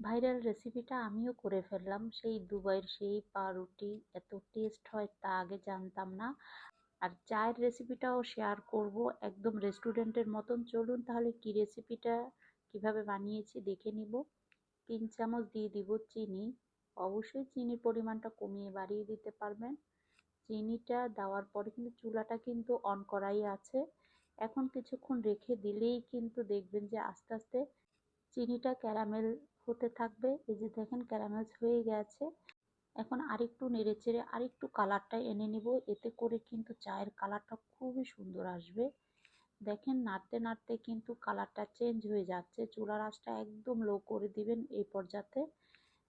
Viral রেসিপিটা আমিও করে ফেললাম। সেই দুবাইয়ের সেই পাউরুটি এত টেস্ট হয় তা আগে জানতাম না। আর চায়ের রেসিপিটাও শেয়ার করব একদম রেস্টুরেন্টের মতন। চলুন তাহলে কি রেসিপিটা কীভাবে বানিয়েছি দেখে নিব। তিন চামচ দিয়ে দিব চিনি। অবশ্যই চিনির পরিমাণটা কমিয়ে বাড়িয়ে দিতে পারবেন। চিনিটা দেওয়ার পরে কিন্তু চুলাটা কিন্তু অন করাই আছে। এখন কিছুক্ষণ রেখে দিলেই কিন্তু দেখবেন যে আস্তে আস্তে চিনিটা ক্যারামেল হতে থাকবে। এই যে দেখেন ক্যারামেলস হয়ে গেছে। এখন আরেকটু নেড়ে চেড়ে আরেকটু কালারটা এনে নিব। এতে করে কিন্তু চায়ের কালারটা খুবই সুন্দর আসবে। দেখেন নাড়তে নাড়তে কিন্তু কালারটা চেঞ্জ হয়ে যাচ্ছে। চুলার আঁচটা একদম লো করে দিবেন এই পর্যাতে।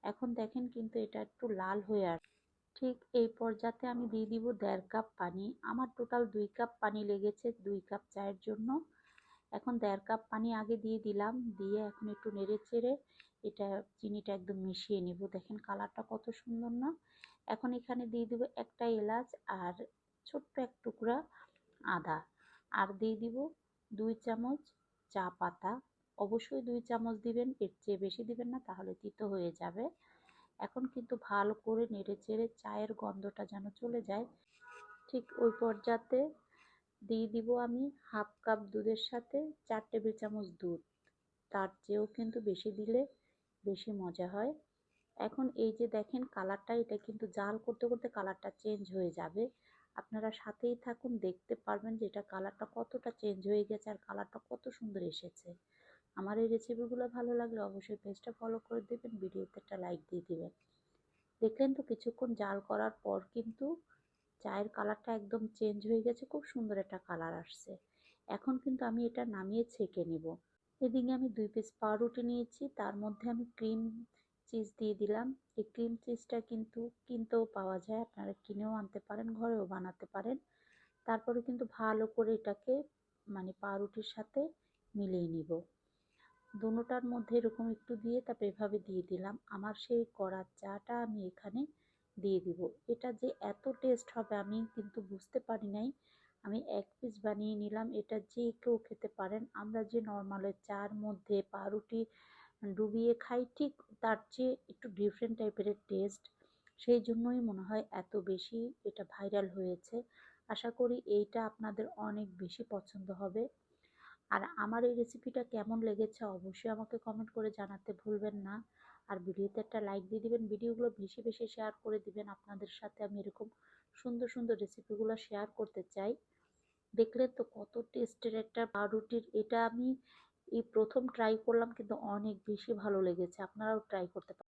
এখন দেখেন কিন্তু এটা একটু লাল হয়ে আসবে ঠিক এই পর্যাতে আমি দিয়ে দিব দেড় কাপ পানি। আমার টোটাল দুই কাপ পানি লেগেছে দুই কাপ চায়ের জন্য। এখন দেড় কাপ পানি আগে দিয়ে দিলাম, দিয়ে এখন একটু নেড়ে চেড়ে এটা চিনিটা একদম মিশিয়ে নিব। দেখেন কালারটা কত সুন্দর না? এখন এখানে দিয়ে দেবো একটা এলাচ আর ছোট্ট এক টুকরা আদা। আর দিয়ে দিব দুই চামচ চা পাতা। অবশ্যই দুই চামচ দিবেন, এর চেয়ে বেশি দিবেন না, তাহলে তিতো হয়ে যাবে। এখন কিন্তু ভালো করে নেড়ে চেড়ে চায়ের গন্ধটা যেন চলে যায়। ঠিক ওই পর্যাতে দিয়ে দিব আমি হাফ কাপ দুধের সাথে চার টেবিল চামচ দুধ। তার চেয়েও কিন্তু বেশি দিলে বেশি মজা হয়। এখন এই যে দেখেন কালারটা, এটা কিন্তু জাল করতে করতে কালারটা চেঞ্জ হয়ে যাবে। আপনারা সাথেই থাকুন, দেখতে পারবেন যে এটা কালারটা কতটা চেঞ্জ হয়ে গেছে আর কালারটা কত সুন্দর এসেছে। আমার এই রেসিপিগুলো ভালো লাগলে অবশ্যই পেজটা ফলো করে দেবেন, ভিডিওতে একটা লাইক দিয়ে দেবেন। দেখলেন তো কিছুক্ষণ জাল করার পর কিন্তু চায়ের কালারটা একদম চেঞ্জ হয়ে গেছে, খুব সুন্দর একটা কালার আসছে। এখন কিন্তু আমি এটা নামিয়ে ছেঁকে নেব। এদিকে আমি দুই পিস পাউরুটি নিয়েছি, তার মধ্যে আমি ক্রিম চিজ দিয়ে দিলাম। এই ক্রিম চিজটা কিন্তু কিনতেও পাওয়া যায়, আপনারা কিনেও আনতে পারেন, ঘরেও বানাতে পারেন। তারপরে কিন্তু ভালো করে এটাকে মানে পাউরুটির সাথে মিলিয়ে নিব। দুটার মধ্যে এরকম একটু দিয়ে তারপর এভাবে দিয়ে দিলাম। আমার সেই করার চাটা আমি এখানে দিয়ে দিব। এটা যে এত টেস্ট হবে আমি কিন্তু বুঝতে পারি নাই। আমি এক পিস বানিয়ে নিলাম, এটা যে কেউ খেতে পারেন। আমরা যে নর্মালের চার মধ্যে পাউরুটি ডুবিয়ে খাই, ঠিক তার চেয়ে একটু ডিফারেন্ট টাইপের টেস্ট সেই জন্যই মনে হয় এত বেশি এটা ভাইরাল হয়েছে। আশা করি এইটা আপনাদের অনেক বেশি পছন্দ হবে। আর আমার এই রেসিপিটা কেমন লেগেছে অবশ্যই আমাকে কমেন্ট করে জানাতে ভুলবেন না। আর ভিডিওতে একটা লাইক দিয়ে দিবেন, ভিডিওগুলো বেশি বেশি শেয়ার করে দিবেন। আপনাদের সাথে আমি এরকম সুন্দর সুন্দর রেসিপিগুলো শেয়ার করতে চাই। দেখলেন তো কত টেস্টের একটা পাউরুটির, এটা আমি এই প্রথম ট্রাই করলাম কিন্তু অনেক বেশি ভালো লেগেছে। আপনারাও ট্রাই করতে পারেন।